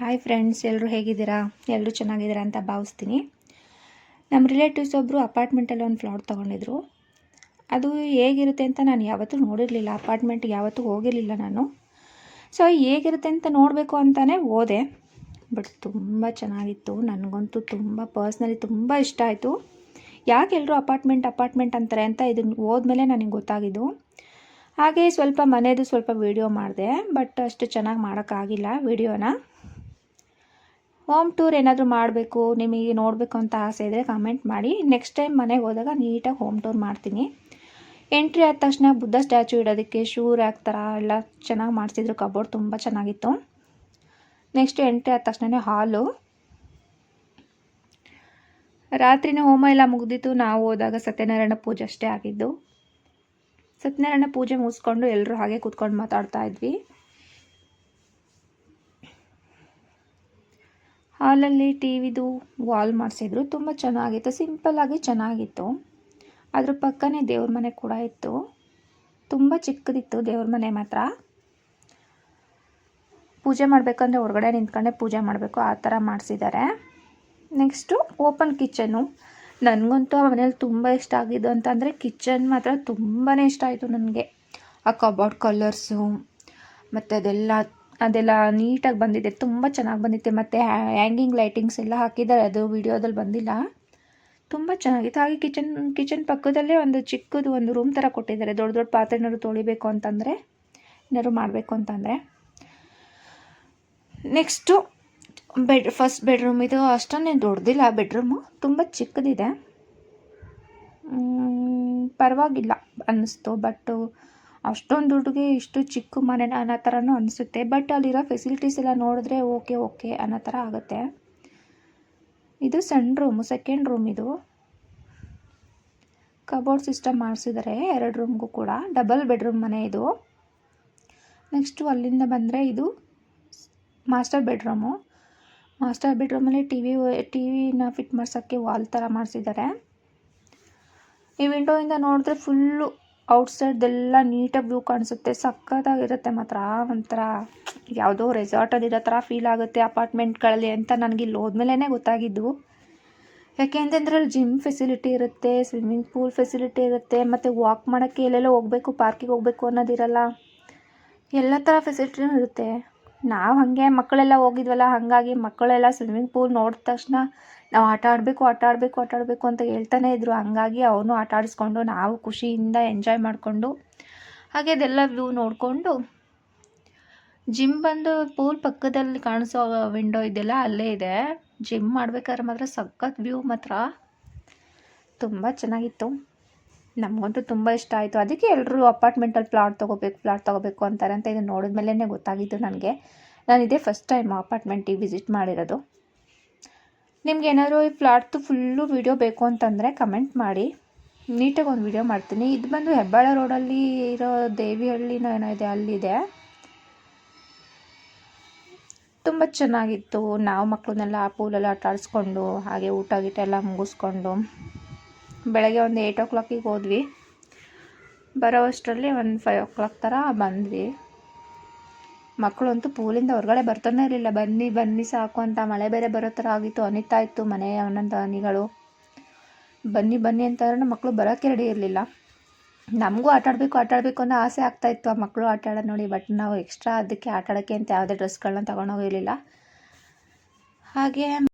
Hi friends ಎಲ್ಲರೂ ಹೇಗಿದ್ದೀರಾ? ಎಲ್ಲರೂ ಚೆನ್ನಾಗಿದ್ದೀರಾ ಅಂತ ಭಾವಿಸ್ತೀನಿ. ನಮ್ಮ ರಿಲೇಟಿವ್ಸ್ ಒಬ್ಬರು ಅಪಾರ್ಟ್ಮೆಂಟಲ್ಲಿ ಒಂದು ಫ್ಲಾಟ್ ತೊಗೊಂಡಿದ್ರು. ಅದು ಹೇಗಿರುತ್ತೆ ಅಂತ ನಾನು ಯಾವತ್ತೂ ನೋಡಿರಲಿಲ್ಲ. ಅಪಾರ್ಟ್ಮೆಂಟ್ಗೆ ಯಾವತ್ತೂ ಹೋಗಿರಲಿಲ್ಲ ನಾನು. ಸೊ ಹೇಗಿರುತ್ತೆ ಅಂತ ನೋಡಬೇಕು ಅಂತಲೇ ಹೋದೆ. ಬಟ್ ತುಂಬ ಚೆನ್ನಾಗಿತ್ತು. ನನಗಂತೂ ತುಂಬ ಪರ್ಸ್ನಲಿ ತುಂಬ ಇಷ್ಟ ಆಯಿತು. ಯಾಕೆ ಎಲ್ಲರೂ ಅಪಾರ್ಟ್ಮೆಂಟ್ ಅಪಾರ್ಟ್ಮೆಂಟ್ ಅಂತಾರೆ ಅಂತ ಇದನ್ನು ಹೋದ್ಮೇಲೆ ನನಗೆ ಗೊತ್ತಾಗಿದ್ದು. ಹಾಗೆ ಸ್ವಲ್ಪ ಮನೆಯದು ಸ್ವಲ್ಪ ವೀಡಿಯೋ ಮಾಡಿದೆ. ಬಟ್ ಅಷ್ಟು ಚೆನ್ನಾಗಿ ಮಾಡೋಕ್ಕಾಗಿಲ್ಲ ವೀಡಿಯೋನ ಹೋಮ್ ಟೂರ್ ಏನಾದರೂ ಮಾಡಬೇಕು, ನಿಮಗೆ ನೋಡಬೇಕು ಅಂತ ಆಸೆ ಇದ್ದರೆ ಕಮೆಂಟ್ ಮಾಡಿ. ನೆಕ್ಸ್ಟ್ ಟೈಮ್ ಮನೆಗೆ ಹೋದಾಗ ನೀಟಾಗಿ ಹೋಮ್ ಟೂರ್ ಮಾಡ್ತೀನಿ. ಎಂಟ್ರಿ ಆದ ತಕ್ಷಣ ಬುದ್ಧ ಸ್ಟ್ಯಾಚು ಇಡೋದಕ್ಕೆ ಶೂ ರ್ಯಾಕ್ ಥರ ಎಲ್ಲ ಚೆನ್ನಾಗಿ ಮಾಡಿಸಿದ್ರು ಕಬೋರ್ಡ್ ತುಂಬ ಚೆನ್ನಾಗಿತ್ತು. ನೆಕ್ಸ್ಟ್ ಎಂಟ್ರಿ ಆದ ತಕ್ಷಣ ಹಾಲು ರಾತ್ರಿನೇ ಹೋಮ ಎಲ್ಲ ಮುಗ್ದಿತ್ತು, ನಾವು ಹೋದಾಗ ಸತ್ಯನಾರಾಯಣ ಪೂಜೆ ಅಷ್ಟೇ ಆಗಿದ್ದು. ಸತ್ಯನಾರಾಯಣ ಪೂಜೆ ಮುಗಿಸ್ಕೊಂಡು ಎಲ್ಲರೂ ಹಾಗೆ ಕೂತ್ಕೊಂಡು ಮಾತಾಡ್ತಾ ಇದ್ವಿ. ಹಾಲಲ್ಲಿ ಟಿ ವಿದು ವಾಲ್ ಮಾಡಿಸಿದ್ರು. ತುಂಬ ಚೆನ್ನಾಗಿತ್ತು. ಸಿಂಪಲ್ಲಾಗಿ ಚೆನ್ನಾಗಿತ್ತು. ಅದ್ರ ಪಕ್ಕನೇ ದೇವ್ರ ಮನೆ ಕೂಡ ಇತ್ತು. ತುಂಬ ಚಿಕ್ಕದಿತ್ತು ದೇವ್ರ ಮನೆ ಮಾತ್ರ. ಪೂಜೆ ಮಾಡಬೇಕಂದ್ರೆ ಹೊರಗಡೆ ನಿಂತ್ಕೊಂಡೆ ಪೂಜೆ ಮಾಡಬೇಕು. ಆ ಥರ ಮಾಡಿಸಿದ್ದಾರೆ. Next open kitchen. ನನಗಂತೂ ಆ ಮನೇಲಿ ತುಂಬ ಇಷ್ಟ ಆಗಿದ್ದು ಅಂತಂದರೆ ಕಿಚನ್ ಮಾತ್ರ ತುಂಬಾ ಇಷ್ಟ ಆಯಿತು ನನಗೆ. ಆ ಕಬೋರ್ಡ್ ಕಲರ್ಸು, ಮತ್ತು ಅದೆಲ್ಲ ಅದೆಲ್ಲ ನೀಟಾಗಿ ಬಂದಿದೆ, ತುಂಬ ಚೆನ್ನಾಗಿ ಬಂದಿತ್ತು ಮತ್ತು ಹ್ಯಾಂಗಿಂಗ್ ಲೈಟಿಂಗ್ಸ್ ಎಲ್ಲ ಹಾಕಿದ್ದಾರೆ, ಅದು ವಿಡಿಯೋದಲ್ಲಿ ಬಂದಿಲ್ಲ. ತುಂಬ ಚೆನ್ನಾಗಿತ್ತು. ಹಾಗೆ ಕಿಚನ್ ಕಿಚನ್ ಪಕ್ಕದಲ್ಲೇ ಒಂದು ಚಿಕ್ಕದು ಒಂದು ರೂಮ್ ಥರ ಕೊಟ್ಟಿದ್ದಾರೆ. ದೊಡ್ಡ ದೊಡ್ಡ ಪಾತ್ರೆ ಏನಾದ್ರು ತೊಳಿಬೇಕು ಅಂತಂದರೆ, ಏನಾದ್ರು ಮಾಡಬೇಕು ಅಂತಂದರೆ. ನೆಕ್ಸ್ಟು ಬೆಡ್ ಫಸ್ಟ್ ಬೆಡ್ರೂಮ್ ಇದು ಅಷ್ಟೊಂದೇ ದೊಡ್ಡದಿಲ್ಲ ಬೆಡ್ರೂಮು ತುಂಬ ಚಿಕ್ಕದಿದೆ. ಪರವಾಗಿಲ್ಲ ಅನ್ನಿಸ್ತು ಬಟ್ಟು ಅಷ್ಟೊಂದು ದುಡ್ಡಿಗೆ ಇಷ್ಟು ಚಿಕ್ಕ ಮನೆನ ಅನ್ನೋ ಥರನೂ ಅನಿಸುತ್ತೆ. ಬಟ್ ಅಲ್ಲಿರೋ ಫೆಸಿಲಿಟೀಸ್ ಎಲ್ಲ ನೋಡಿದ್ರೆ ಓಕೆ ಓಕೆ ಅನ್ನೋ ಥರ ಆಗುತ್ತೆ. ಇದು ಸಣ್ಣ ರೂಮು ಸೆಕೆಂಡ್ ರೂಮ್ ಇದು. ಕಬೋರ್ಡ್ ಸಿಸ್ಟಮ್ ಮಾಡಿಸಿದ್ದಾರೆ ಎರಡು ರೂಮ್ಗೂ ಕೂಡ. ಡಬಲ್ ಬೆಡ್ರೂಮ್ ಮನೆ ಇದು. ನೆಕ್ಸ್ಟು ಅಲ್ಲಿಂದ ಬಂದರೆ ಇದು ಮಾಸ್ಟರ್ ಬೆಡ್ರೂಮು ಮಾಸ್ಟರ್ ಬೆಡ್ರೂಮಲ್ಲಿ ಟಿ ವಿ ಟಿ ವಿನ ಫಿಟ್ ಮಾಡ್ಸೋಕ್ಕೆ ವಾಲ್ ಥರ ಮಾಡಿಸಿದ್ದಾರೆ. ಈ ವಿಂಡೋಯಿಂದ ನೋಡಿದ್ರೆ ಫುಲ್ಲು ಔಟ್ಸೈಡ್ದೆಲ್ಲ ನೀಟಾಗಿ ವ್ಯೂ ಕಾಣಿಸುತ್ತೆ. ಸಕ್ಕತ್ತಾಗಿರುತ್ತೆ ಮಾತ್ರ. ಒಂಥರ ಯಾವುದೋ ರೆಸಾರ್ಟಲ್ಲಿರೋ ಥರ ಫೀಲ್ ಆಗುತ್ತೆ ಅಪಾರ್ಟ್ಮೆಂಟ್ಗಳಲ್ಲಿ ಅಂತ ನನಗೆ ಇಲ್ಲಿ ಹೋದ್ಮೇಲೇ ಗೊತ್ತಾಗಿದ್ದು. ಯಾಕೆಂತಂದ್ರೆ ಅಲ್ಲಿ ಜಿಮ್ ಫೆಸಿಲಿಟಿ ಇರುತ್ತೆ ಸ್ವಿಮ್ಮಿಂಗ್ ಪೂಲ್ ಫೆಸಿಲಿಟಿ ಇರುತ್ತೆ, ಮತ್ತು ವಾಕ್ ಮಾಡೋಕ್ಕೆ ಎಲ್ಲೆಲ್ಲೋ ಹೋಗಬೇಕು ಪಾರ್ಕಿಗೆ ಹೋಗಬೇಕು ಅನ್ನೋದಿರಲ್ಲ. ಎಲ್ಲ ಥರ ಫೆಸಿಲಿಟಿನೂ ಇರುತ್ತೆ. ನಾವು ಹಾಗೆ ಮಕ್ಕಳೆಲ್ಲ ಹೋಗಿದ್ವಲ್ಲ, ಹಾಗಾಗಿ ಮಕ್ಕಳೆಲ್ಲ ಸ್ವಿಮ್ಮಿಂಗ್ ಪೂಲ್ ನೋಡಿದ ತಕ್ಷಣ ನಾವು ಆಟ ಆಡಬೇಕು ಆಟ ಆಡಬೇಕು ಆಟ ಆಡಬೇಕು ಅಂತ ಹೇಳ್ತಾನೆ ಇದ್ದರು ಹಂಗಾಗಿ ಅವನು ಆಟ ಆಡಿಸ್ಕೊಂಡು ನಾವು ಖುಷಿಯಿಂದ ಎಂಜಾಯ್ ಮಾಡಿಕೊಂಡು ಹಾಗೆ ಅದೆಲ್ಲ ವ್ಯೂ ನೋಡಿಕೊಂಡು ಜಿಮ್ ಬಂದು ಪೂಲ್ ಪಕ್ಕದಲ್ಲಿ ಕಾಣಿಸೋ ವಿಂಡೋ ಇದೆಲ್ಲ ಅಲ್ಲೇ ಇದೆ. ಜಿಮ್ ಮಾಡ್ಬೇಕಾದ್ರೆ ಮಾತ್ರ ಸಖತ್ ವ್ಯೂ ಮಾತ್ರ. ತುಂಬ ಚೆನ್ನಾಗಿತ್ತು. ನಮಗಂತೂ ತುಂಬ ಇಷ್ಟ ಆಯಿತು. ಅದಕ್ಕೆ ಎಲ್ಲರೂ ಅಪಾರ್ಟ್ಮೆಂಟಲ್ಲಿ ಪ್ಲಾಟ್ ತೊಗೋಬೇಕು ಪ್ಲಾಟ್ ತೊಗೋಬೇಕು ಅಂತಾರೆ ಅಂತ ಇದನ್ನು ನೋಡಿದ ಮೇಲೇ ಗೊತ್ತಾಗಿದ್ದು ನನಗೆ. ನಾನು ಇದೇ ಫಸ್ಟ್ ಟೈಮ್ ಅಪಾರ್ಟ್ಮೆಂಟಿಗೆ ವಿಸಿಟ್ ಮಾಡಿರೋದು. ನಿಮ್ಗೆ ಏನಾದರೂ ಈ ಫ್ಲಾಟ್ದು ಫುಲ್ಲು ವೀಡಿಯೋ ಬೇಕು ಅಂತಂದರೆ ಕಮೆಂಟ್ ಮಾಡಿ. ನೀಟಾಗಿ ಒಂದು ವೀಡಿಯೋ ಮಾಡ್ತೀನಿ. ಇದು ಬಂದು ಹೆಬ್ಬಾಳ ರೋಡಲ್ಲಿ ಇರೋ ದೇವಿಹಳ್ಳಿನ ಏನೋ ಇದೆ, ಅಲ್ಲಿದೆ. ತುಂಬ ಚೆನ್ನಾಗಿತ್ತು. ನಾವು ಮಕ್ಕಳನ್ನೆಲ್ಲ ಆ ಪೂಲೆಲ್ಲ ಆಟ ಆಡಿಸ್ಕೊಂಡು ಹಾಗೆ ಊಟ ಗೀಟ ಎಲ್ಲ ಮುಗಿಸ್ಕೊಂಡು. ಬೆಳಗ್ಗೆ ಒಂದು ಏಯ್ಟ್ ಓ ಕ್ಲಾಕಿಗೆ ಹೋದ್ವಿ. ಬರೋ ಅಷ್ಟರಲ್ಲಿ ಒಂದು ಫೈವ್ ಓ ಕ್ಲಾಕ್ ಥರ ಬಂದ್ವಿ. ಮಕ್ಕಳಂತೂ ಪೂಲಿಂದ ಹೊರಗಡೆ ಬರ್ತಾನೆ ಇರಲಿಲ್ಲ. ಬನ್ನಿ ಬನ್ನಿ ಸಾಕು ಅಂತ ಮಳೆ ಬೇರೆ ಬರೋ ಥರ ಆಗಿತ್ತು. ಅನಿತಾ ಇತ್ತು ಮನೆಯ ಒಂದೊಂದು ಅನಿಗಳು ಬನ್ನಿ ಬನ್ನಿ ಅಂತಂದ್ರೆ ಮಕ್ಕಳು ಬರೋಕ್ಕೆ ರೆಡಿ ಇರಲಿಲ್ಲ. ನಮಗೂ ಆಟಾಡಬೇಕು ಆಟಾಡಬೇಕು ಅನ್ನೋ ಆಸೆ ಆಗ್ತಾಯಿತ್ತು ಆ ಮಕ್ಕಳು ಆಟ ನೋಡಿ ಬಟ್ ನಾವು ಎಕ್ಸ್ಟ್ರಾ ಅದಕ್ಕೆ ಆಟ ಆಡೋಕ್ಕೆ ಅಂತ ಯಾವುದೇ ಡ್ರೆಸ್ಗಳನ್ನ ತೊಗೊಂಡೋಗಿರಲಿಲ್ಲ ಹಾಗೆ